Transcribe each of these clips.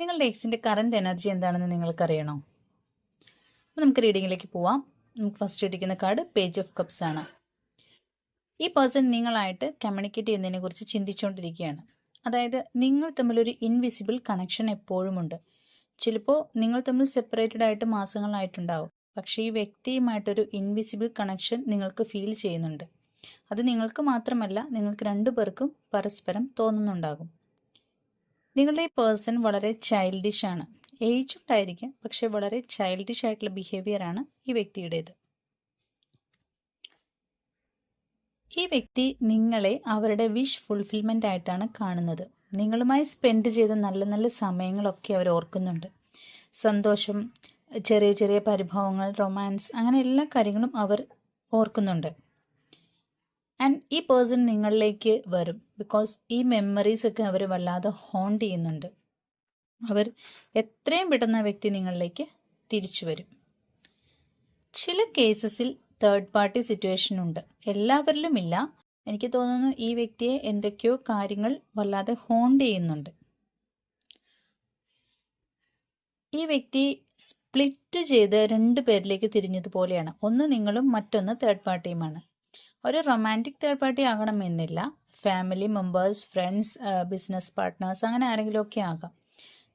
നിങ്ങളുടെ എക്സിന്റെ current energy എന്താണെന്ന് നിങ്ങൾക്കറിയണോ? അപ്പോൾ നമുക്ക് റീഡിങ്ങിലേക്ക് പോവാം. നമുക്ക് ഫസ്റ്റ് ഇട്ടിരിക്കുന്ന കാർഡ് പേജ് ഓഫ് കപ്സ് ആണ്. ഈ പേഴ്സൺ നിങ്ങളായിട്ട് കമ്മ്യൂണിക്കേറ്റ് ചെയ്യുന്നതിനെ കുറിച്ച് ചിന്തിച്ചുകൊണ്ടിരിക്കുകയാണ് അതായത് നിങ്ങൾ തമ്മിലൊരു ഇൻവിസിബിൾ കണക്ഷൻ എപ്പോഴുമുണ്ട്. ചിലപ്പോൾ നിങ്ങൾ തമ്മിൽ സെപ്പറേറ്റഡ് ആയിട്ട് മാസങ്ങളായിട്ടുണ്ടാവും. പക്ഷേ ഈ വ്യക്തിയുമായിട്ടൊരു ഇൻവിസിബിൾ കണക്ഷൻ നിങ്ങൾക്ക് ഫീൽ ചെയ്യുന്നുണ്ട്. അത് നിങ്ങൾക്ക് മാത്രമല്ല നിങ്ങൾക്ക് രണ്ടു പേർക്കും പരസ്പരം തോന്നുന്നുണ്ടാകും. നിങ്ങളുടെ ഈ പേഴ്സൺ വളരെ ചൈൽഡിഷ് ആണ്. ഏജ് ഉണ്ടായിരിക്കും പക്ഷെ വളരെ ചൈൽഡിഷ് ആയിട്ടുള്ള ബിഹേവിയർ ആണ് ഈ വ്യക്തിയുടേത്. ഈ വ്യക്തി നിങ്ങളെ അവരുടെ വിഷ് ഫുൾഫിൽമെന്റ് ആയിട്ടാണ് കാണുന്നത്. നിങ്ങളുമായി സ്പെൻഡ് ചെയ്ത നല്ല നല്ല സമയങ്ങളൊക്കെ അവർ ഓർക്കുന്നുണ്ട്. സന്തോഷം ചെറിയ ചെറിയ പരിഭവങ്ങൾ റൊമാൻസ് അങ്ങനെ എല്ലാ കാര്യങ്ങളും അവർ ഓർക്കുന്നുണ്ട്. ആൻഡ് ഈ പേഴ്സൺ നിങ്ങളിലേക്ക് വരും. ബിക്കോസ് ഈ മെമ്മറീസ് ഒക്കെ അവർ വല്ലാതെ ഹോണ്ട് ചെയ്യുന്നുണ്ട്. അവർ എത്രയും പെട്ടെന്ന് വ്യക്തി നിങ്ങളിലേക്ക് തിരിച്ചു വരും. ചില കേസസിൽ തേർഡ് പാർട്ടി സിറ്റുവേഷൻ ഉണ്ട്. എല്ലാവരിലും ഇല്ല. എനിക്ക് തോന്നുന്നു ഈ വ്യക്തിയെ എന്തൊക്കെയോ കാര്യങ്ങൾ വല്ലാതെ ഹോണ്ട് ചെയ്യുന്നുണ്ട്. ഈ വ്യക്തി സ്പ്ലിറ്റ് ചെയ്ത് രണ്ട് പേരിലേക്ക് തിരിഞ്ഞതുപോലെയാണ്. ഒന്ന് നിങ്ങളും മറ്റൊന്ന് തേർഡ് പാർട്ടിയുമാണ് ഒരു റൊമാന്റിക് തേർഡ് പാർട്ടി ആകണമെന്നില്ല. Family members friends business partners അങ്ങനെ ആരെങ്കിലുമൊക്കെ ആകാം.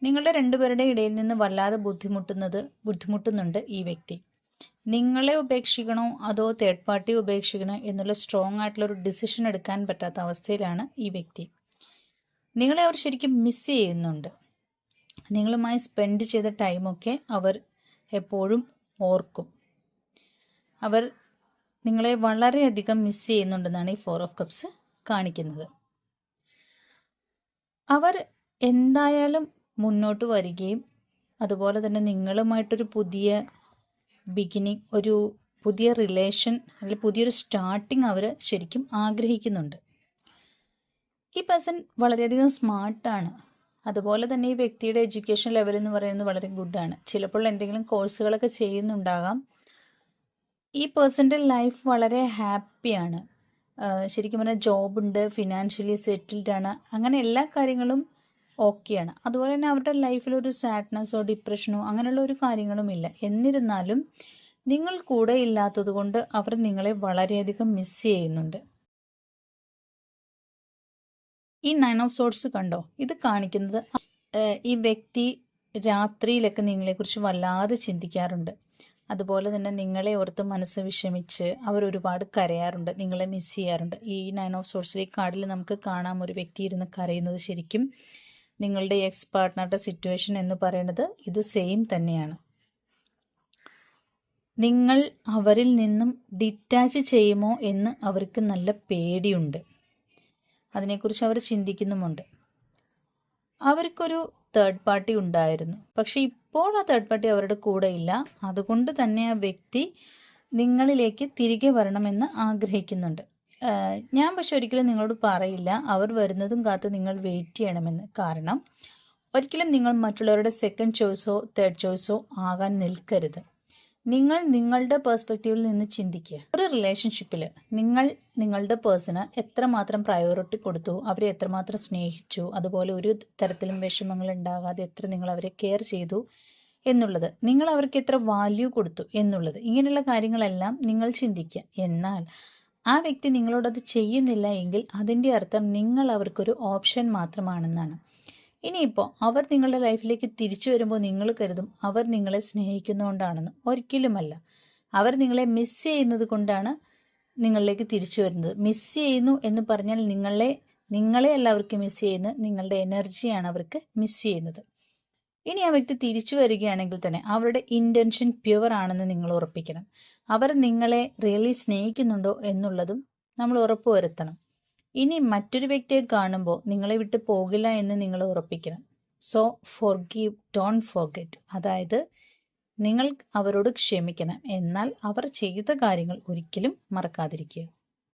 നിങ്ങളുടെ രണ്ടുപേരുടെ ഇടയിൽ നിന്ന് വല്ലാതെ ബുദ്ധിമുട്ടുന്നത് ബുദ്ധിമുട്ടുന്നുണ്ട് ഈ വ്യക്തി. നിങ്ങളെ ഉപേക്ഷിക്കണോ അതോ തേർഡ് പാർട്ടി ഉപേക്ഷിക്കണോ എന്നുള്ള സ്ട്രോങ് ആയിട്ടുള്ള ഒരു ഡിസിഷൻ എടുക്കാൻ പറ്റാത്ത അവസ്ഥയിലാണ് ഈ വ്യക്തി. നിങ്ങളെ അവർ ശരിക്കും മിസ് ചെയ്യുന്നുണ്ട്. നിങ്ങളുമായി സ്പെൻഡ് ചെയ്ത ടൈമൊക്കെ അവർ എപ്പോഴും ഓർക്കും. അവർ നിങ്ങളെ വളരെയധികം മിസ് ചെയ്യുന്നുണ്ടെന്നാണ് ഈ ഫോർ ഓഫ് കപ്സ് കാണിക്കുന്നത്. അവർ എന്തായാലും മുന്നോട്ട് വരികയും അതുപോലെ തന്നെ നിങ്ങളുമായിട്ടൊരു പുതിയ ബിഗിനിങ് ഒരു പുതിയ റിലേഷൻ അല്ലെങ്കിൽ പുതിയൊരു സ്റ്റാർട്ടിങ് അവർ ശരിക്കും ആഗ്രഹിക്കുന്നുണ്ട്. ഈ പേഴ്സൺ വളരെയധികം സ്മാർട്ടാണ് അതുപോലെ തന്നെ ഈ വ്യക്തിയുടെ എഡ്യൂക്കേഷൻ ലെവൽ എന്ന് പറയുന്നത് വളരെ ഗുഡാണ് ചിലപ്പോൾ എന്തെങ്കിലും കോഴ്സുകളൊക്കെ ചെയ്യുന്നുണ്ടാകാം. ഈ പേഴ്സന്റെ ലൈഫ് വളരെ ഹാപ്പിയാണ്. ശരിക്കും പറഞ്ഞാൽ ജോബുണ്ട് ഫിനാൻഷ്യലി സെറ്റിൽഡ് ആണ്. അങ്ങനെ എല്ലാ കാര്യങ്ങളും ഓക്കെയാണ്. അതുപോലെ തന്നെ അവരുടെ ലൈഫിൽ ഒരു സാഡ്നെസ്സോ ഡിപ്രഷനോ അങ്ങനെയുള്ള ഒരു കാര്യങ്ങളും ഇല്ല. എന്നിരുന്നാലും നിങ്ങൾ കൂടെ ഇല്ലാത്തത് കൊണ്ട് അവർ നിങ്ങളെ വളരെയധികം മിസ് ചെയ്യുന്നുണ്ട്. ഈ നയൻ ഓഫ് സോട്സ് കണ്ടോ? ഇത് കാണിക്കുന്നത് ഈ വ്യക്തി രാത്രിയിലൊക്കെ നിങ്ങളെക്കുറിച്ച് വല്ലാതെ ചിന്തിക്കാറുണ്ട്. അതുപോലെ തന്നെ നിങ്ങളെ ഓർത്ത് മനസ്സ് വിഷമിച്ച് അവർ ഒരുപാട് കരയാറുണ്ട് നിങ്ങളെ മിസ് ചെയ്യാറുണ്ട്. ഈ നയൻ ഓഫ് സോഴ്സിലെ കാർഡിൽ നമുക്ക് കാണാം ഒരു വ്യക്തി ഇരുന്ന് കരയുന്നത് ശരിക്കും നിങ്ങളുടെ എക്സ് പാർട്ട്ണറുടെ സിറ്റുവേഷൻ എന്ന് പറയുന്നത് ഇത് സെയിം തന്നെയാണ്. നിങ്ങൾ അവരിൽ നിന്നും ഡിറ്റാച്ച് ചെയ്യുമോ എന്ന് അവർക്ക് നല്ല പേടിയുണ്ട്. അതിനെക്കുറിച്ച് അവർ ചിന്തിക്കുന്നുമുണ്ട്. അവർക്കൊരു തേർഡ് പാർട്ടി ഉണ്ടായിരുന്നു. പക്ഷേ ഇപ്പോൾ ആ തേർഡ് പാർട്ടി അവരുടെ കൂടെ ഇല്ല. അതുകൊണ്ട് തന്നെ ആ വ്യക്തി നിങ്ങളിലേക്ക് തിരികെ വരണമെന്ന് ആഗ്രഹിക്കുന്നുണ്ട്. ഞാൻ പക്ഷെ ഒരിക്കലും നിങ്ങളോട് പറയില്ല. അവർ വരുന്നതും കാത്ത് നിങ്ങൾ വെയിറ്റ് ചെയ്യണമെന്ന്. കാരണം ഒരിക്കലും നിങ്ങൾ മറ്റുള്ളവരുടെ സെക്കൻഡ് ചോയ്സോ തേർഡ് ചോയ്സോ ആകാൻ നിൽക്കരുത്. നിങ്ങൾ നിങ്ങളുടെ പേഴ്സ്പെക്റ്റീവിൽ നിന്ന് ചിന്തിക്കുക. ഒരു റിലേഷൻഷിപ്പിൽ നിങ്ങൾ നിങ്ങളുടെ പേഴ്സണ് എത്രമാത്രം പ്രയോറിറ്റി കൊടുത്തു അവരെ എത്രമാത്രം സ്നേഹിച്ചു അതുപോലെ ഒരു തരത്തിലും വിഷമങ്ങൾ ഉണ്ടാകാതെ എത്ര നിങ്ങൾ അവരെ കെയർ ചെയ്തു എന്നുള്ളത് നിങ്ങൾ അവർക്ക് എത്ര വാല്യൂ കൊടുത്തു എന്നുള്ളത് ഇങ്ങനെയുള്ള കാര്യങ്ങളെല്ലാം നിങ്ങൾ ചിന്തിക്കുക. എന്നാൽ ആ വ്യക്തി നിങ്ങളോടത് ചെയ്യുന്നില്ല എങ്കിൽ അതിന്റെ അർത്ഥം നിങ്ങൾ അവർക്കൊരു ഓപ്ഷൻ മാത്രമാണെന്നാണ്. ഇനിയിപ്പോൾ അവർ നിങ്ങളുടെ ലൈഫിലേക്ക് തിരിച്ചു വരുമ്പോൾ നിങ്ങൾ കരുതും അവർ നിങ്ങളെ സ്നേഹിക്കുന്നതുകൊണ്ടാണെന്ന് ഒരിക്കലുമല്ല. അവർ നിങ്ങളെ മിസ് ചെയ്യുന്നത് കൊണ്ടാണ് നിങ്ങളിലേക്ക് തിരിച്ചു വരുന്നത്. മിസ് ചെയ്യുന്നു എന്ന് പറഞ്ഞാൽ നിങ്ങളെ നിങ്ങളെ അല്ല അവർക്ക് മിസ് ചെയ്യുന്നത്. നിങ്ങളുടെ എനർജിയാണ് അവർക്ക് മിസ് ചെയ്യുന്നത്. ഇനി ആ വ്യക്തി തിരിച്ചു വരികയാണെങ്കിൽ തന്നെ അവരുടെ ഇന്റൻഷൻ പ്യുവർ ആണെന്ന് നിങ്ങൾ ഉറപ്പിക്കണം. അവർ നിങ്ങളെ റിയലി സ്നേഹിക്കുന്നുണ്ടോ എന്നുള്ളതും നമ്മൾ ഉറപ്പുവരുത്തണം. ഇനി മറ്റൊരു വ്യക്തിയെ കാണുമ്പോൾ നിങ്ങളെ വിട്ട് പോകില്ല എന്ന് നിങ്ങൾ ഉറപ്പിക്കണം. So forgive don't forget അതായത് നിങ്ങൾ അവരോട് ക്ഷമിക്കണം. എന്നാൽ അവർ ചെയ്ത കാര്യങ്ങൾ ഒരിക്കലും മറക്കാതിരിക്കുക.